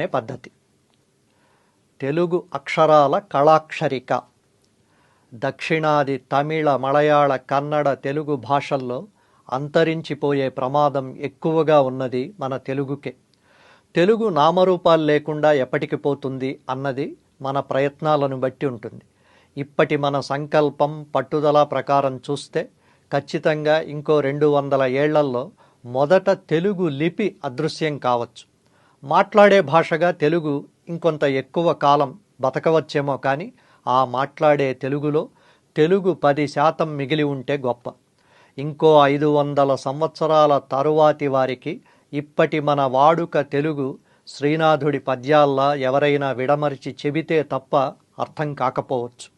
నేర్చుకునే పద్ధతి. తెలుగు అక్షరాల కళాక్షరిక. దక్షిణాది తమిళ మలయాళ కన్నడ తెలుగు భాషల్లో అంతరించిపోయే ప్రమాదం ఎక్కువగా ఉన్నది మన తెలుగుకే. తెలుగు నామరూపాలు లేకుండా ఎప్పటికి పోతుంది అన్నది మన ప్రయత్నాలను బట్టి ఉంటుంది. ఇప్పటి మన సంకల్పం పట్టుదల ప్రకారం చూస్తే ఖచ్చితంగా ఇంకో రెండు వందల ఏళ్ళల్లో మొదట తెలుగు లిపి అదృశ్యం కావచ్చు. మాట్లాడే భాషగా తెలుగు ఇంకొంత ఎక్కువ కాలం బతకవచ్చేమో కానీ ఆ మాట్లాడే తెలుగులో తెలుగు పది శాతం మిగిలి ఉంటే గొప్ప. ఇంకో ఐదు వందల సంవత్సరాల తరువాతి వారికి ఇప్పటి మన వాడుక తెలుగు శ్రీనాథుడి పద్యాల్లా ఎవరైనా విడమరిచి చెబితే తప్ప అర్థం కాకపోవచ్చు.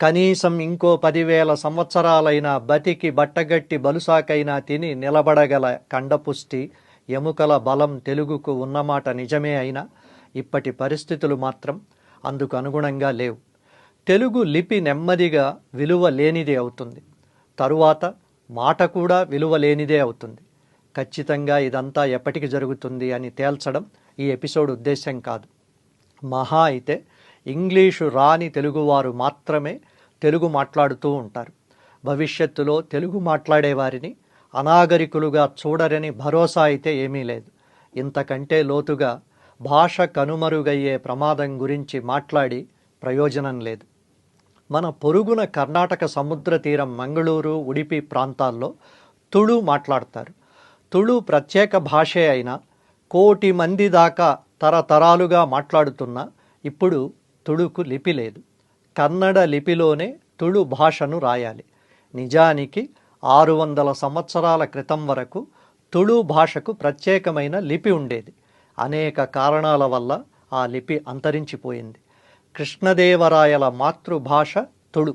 కనీసం ఇంకో పదివేల సంవత్సరాలైనా బతికి బట్టగట్టి బలుసాకైనా తిని నిలబడగల కండపుష్టి ఎముకల బలం తెలుగుకు ఉన్నమాట నిజమే అయినా ఇప్పటి పరిస్థితులు మాత్రం అందుకు అనుగుణంగా లేవు. తెలుగు లిపి నెమ్మదిగా విలువ లేనిదే అవుతుంది. తరువాత మాట కూడా విలువ లేనిదే అవుతుంది. ఖచ్చితంగా ఇదంతా ఎప్పటికి జరుగుతుంది అని తేల్చడం ఈ ఎపిసోడ్ ఉద్దేశం కాదు. మహా అయితే ఇంగ్లీషు రాని తెలుగువారు మాత్రమే తెలుగు మాట్లాడుతూ ఉంటారు. భవిష్యత్తులో తెలుగు మాట్లాడేవారిని అనాగరికులుగా చూడరని భరోసా అయితే ఏమీ లేదు. ఇంతకంటే లోతుగా భాష కనుమరుగయ్యే ప్రమాదం గురించి మాట్లాడి ప్రయోజనం లేదు. మన పొరుగున కర్ణాటక సముద్ర తీరం మంగళూరు ఉడిపి ప్రాంతాల్లో తుళు మాట్లాడతారు. తుళు ప్రత్యేక భాషే అయినా కోటి మంది దాకా తరతరాలుగా మాట్లాడుతున్న ఇప్పుడు తుళుకు లిపి లేదు. కన్నడ లిపిలోనే తుళు భాషను రాయాలి. నిజానికి ఆరు వందల సంవత్సరాల క్రితం వరకు తుళు భాషకు ప్రత్యేకమైన లిపి ఉండేది. అనేక కారణాల వల్ల ఆ లిపి అంతరించిపోయింది. కృష్ణదేవరాయల మాతృభాష తుళు.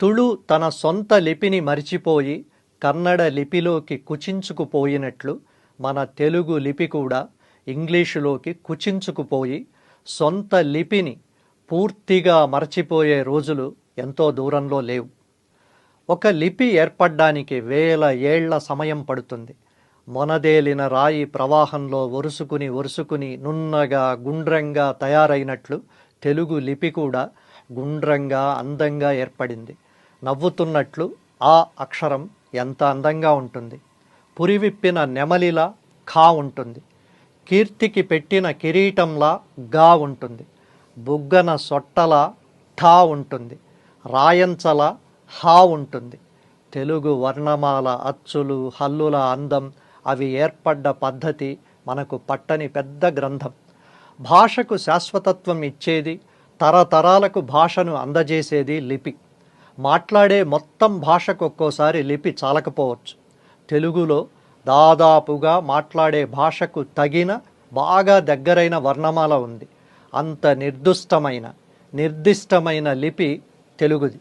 తుళు తన సొంత లిపిని మరిచిపోయి కన్నడ లిపిలోకి కుచించుకుపోయినట్లు మన తెలుగు లిపి కూడా ఇంగ్లీషులోకి కుచించుకుపోయి సొంత లిపిని పూర్తిగా మరచిపోయే రోజులు ఎంతో దూరంలో లేవు. ఒక లిపి ఏర్పడ్డానికి వేల ఏళ్ళ సమయం పడుతుంది. మొనదేలిన రాయి ప్రవాహంలో ఒరుసుకుని ఒరుసుకుని నున్నగా గుండ్రంగా తయారైనట్లు తెలుగు లిపి కూడా గుండ్రంగా అందంగా ఏర్పడింది. నవ్వుతున్నట్లు ఆ అక్షరం ఎంత అందంగా ఉంటుంది. పురివిప్పిన నెమలిలా ఖా ఉంటుంది. కీర్తికి పెట్టిన కిరీటంలా గా ఉంటుంది. బుగ్గన సొట్టలా ఠా ఉంటుంది. రాయంచల హా ఉంటుంది. తెలుగు వర్ణమాల అచ్చులు హల్లుల అందం అవి ఏర్పడ్డ పద్ధతి మనకు పట్టని పెద్ద గ్రంథం. భాషకు శాశ్వతత్వం ఇచ్చేది తరతరాలకు భాషను అందజేసేది లిపి. మాట్లాడే మొత్తం భాషకు ఒక్కోసారి లిపి చాలకపోవచ్చు. తెలుగులో దాదాపుగా మాట్లాడే భాషకు తగిన బాగా దగ్గరైన వర్ణమాల ఉంది. అంత నిర్దుష్టమైన నిర్దిష్టమైన లిపి తెలుగుది.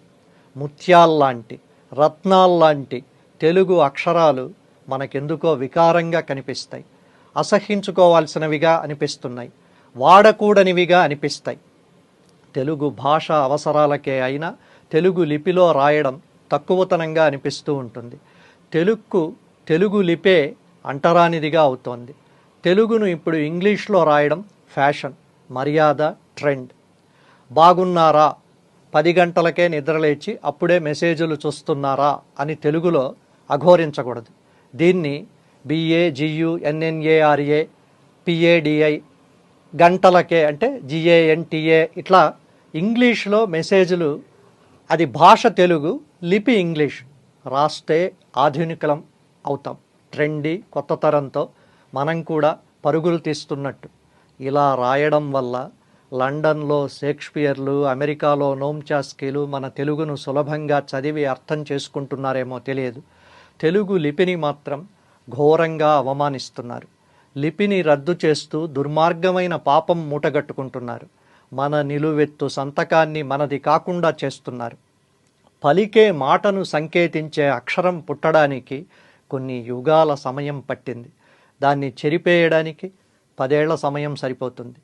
ముత్యాల్లాంటి రత్నాల్లాంటి తెలుగు అక్షరాలు మనకెందుకో వికారంగా కనిపిస్తాయి. అసహించుకోవాల్సినవిగా అనిపిస్తున్నాయి. వాడకూడనివిగా అనిపిస్తాయి. తెలుగు భాష అవసరాలకే అయినా తెలుగు లిపిలో రాయడం తక్కువతనంగా అనిపిస్తూ ఉంటుంది. తెలుగుకు తెలుగు లిపే అంటరానిదిగా అవుతోంది. తెలుగును ఇప్పుడు ఇంగ్లీష్లో రాయడం ఫ్యాషన్ మర్యాద ట్రెండ్. బాగున్నారా? పది గంటలకే నిద్రలేచి అప్పుడే మెసేజ్లు చూస్తున్నారా అని తెలుగులో అఘోరించకూడదు. దీన్ని బిఏ జియు ఎన్ఎన్ఏఆర్ఏ పిఏడిఐ గంటలకే అంటే జిఏఎన్టీఏ ఇట్లా ఇంగ్లీష్లో మెసేజ్లు అది భాష తెలుగు లిపి ఇంగ్లీష్. రాస్తే ఆధునికలం అవుతాం. ట్రెండీ కొత్త తరంతో మనం కూడా పరుగులు తీస్తున్నట్టు. ఇలా రాయడం వల్ల లండన్లో షేక్స్పియర్లు అమెరికాలో నోమ్చాస్కీలు మన తెలుగును సులభంగా చదివి అర్థం చేసుకుంటున్నారేమో తెలియదు. తెలుగు లిపిని మాత్రం ఘోరంగా అవమానిస్తున్నారు. లిపిని రద్దు చేస్తూ దుర్మార్గమైన పాపం మూటగట్టుకుంటున్నారు. మన నిలువెత్తు సంతకాన్ని మనది కాకుండా చేస్తున్నారు. పలికే మాటను సంకేతించే అక్షరం పుట్టడానికి కొన్ని యుగాల సమయం పట్టింది. దాన్ని చెరిపేయడానికి పదేళ్ళ సమయం సరిపోతుంది.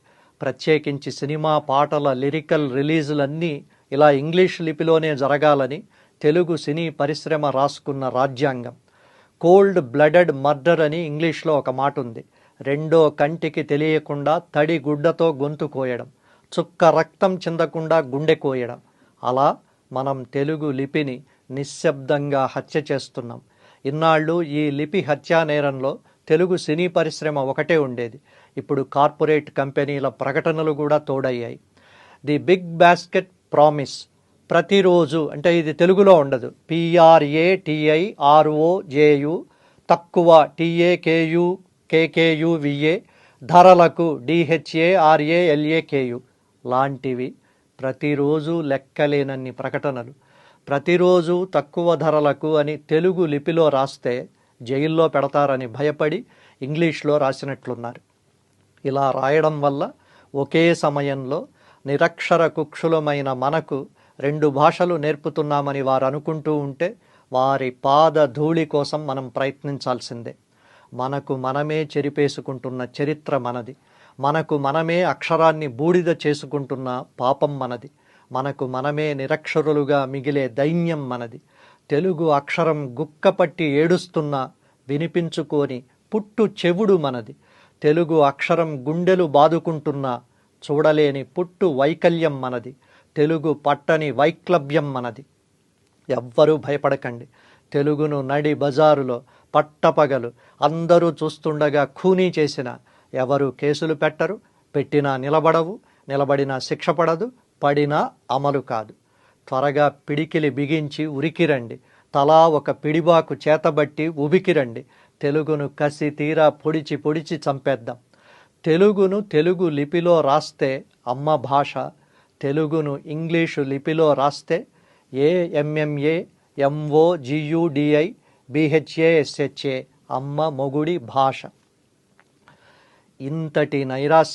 ప్రత్యేకించి సినిమా పాటల లిరికల్ రిలీజులన్నీ ఇలా ఇంగ్లీష్ లిపిలోనే జరగాలని తెలుగు సినీ పరిశ్రమ రాసుకున్న రాజ్యాంగం. కోల్డ్ బ్లడెడ్ మర్డర్ అని ఇంగ్లీష్లో ఒక మాట ఉంది రెండో కంటికి తెలియకుండా తడి గుడ్డతో గొంతు కోయడం. చుక్క రక్తం చెందకుండా గుండె కోయడం. అలా మనం తెలుగు లిపిని నిశ్శబ్దంగా హత్య చేస్తున్నాం. ఇన్నాళ్ళు ఈ లిపి హత్యా నేరంలో తెలుగు సినీ పరిశ్రమ ఒకటే ఉండేది. ఇప్పుడు కార్పొరేట్ కంపెనీల ప్రకటనలు కూడా తోడయ్యాయి. ది బిగ్ బాస్కెట్ ప్రామిస్ ప్రతిరోజు అంటే ఇది తెలుగులో ఉండదు పిఆర్ఏ టిఐ ఆర్ఓ జేయు తక్కువ టిఏకేయు కేకేయు విఏ ధరలకు డిహెచ్ఏ ఆర్ఏ ఎల్ఏకేయు లాంటివి ప్రతిరోజు లెక్కలేనన్ని ప్రకటనలు. ప్రతిరోజు తక్కువ ధరలకు అని తెలుగు లిపిలో రాస్తే జైల్లో పెడతారని భయపడి ఇంగ్లీష్లో రాసినట్లున్నారు. ఇలా రాయడం వల్ల ఒకే సమయంలో నిరక్షర కుక్షులమైన మనకు రెండు భాషలు నేర్పుతున్నామని వారు అనుకుంటూ ఉంటే వారి పాద ధూళి కోసం మనం ప్రయత్నించాల్సిందే. మనకు మనమే చెరిపేసుకుంటున్న చరిత్ర మనది. మనకు మనమే అక్షరాన్ని బూడిద చేసుకుంటున్న పాపం మనది. మనకు మనమే నిరక్షరులుగా మిగిలే దైన్యం మనది. తెలుగు అక్షరం గుక్కపట్టి ఏడుస్తున్నా వినిపించుకొని పుట్టు చెవుడు మనది. తెలుగు అక్షరం గుండెలు బాదుకుంటున్నా చూడలేని పుట్టు వైకల్యం మనది. తెలుగు పట్టని వైక్లభ్యం మనది. ఎవ్వరూ భయపడకండి. తెలుగును నడి బజారులో పట్టపగలు అందరూ చూస్తుండగా ఖూనీ చేసిన ఎవరు కేసులు పెట్టరు. పెట్టినా నిలబడవు. నిలబడినా శిక్ష పడదు. పడినా అమలు కాదు. త్వరగా పిడికిలి బిగించి ఉరికిరండి. తలా ఒక పిడిబాకు చేతబట్టి ఉబికిరండి. తెలుగును కసి తీరా పొడిచి పొడిచి చంపేద్దాం. తెలుగును తెలుగు లిపిలో రాస్తే అమ్మ భాష తెలుగును ఇంగ్లీషు లిపిలో రాస్తే ఏఎంఎంఏ ఎంఓ జియుడిఐ బిహెచ్ఏఎస్హెచ్ఏ అమ్మ మొగుడి భాష. ఇంతటి నైరాశ్య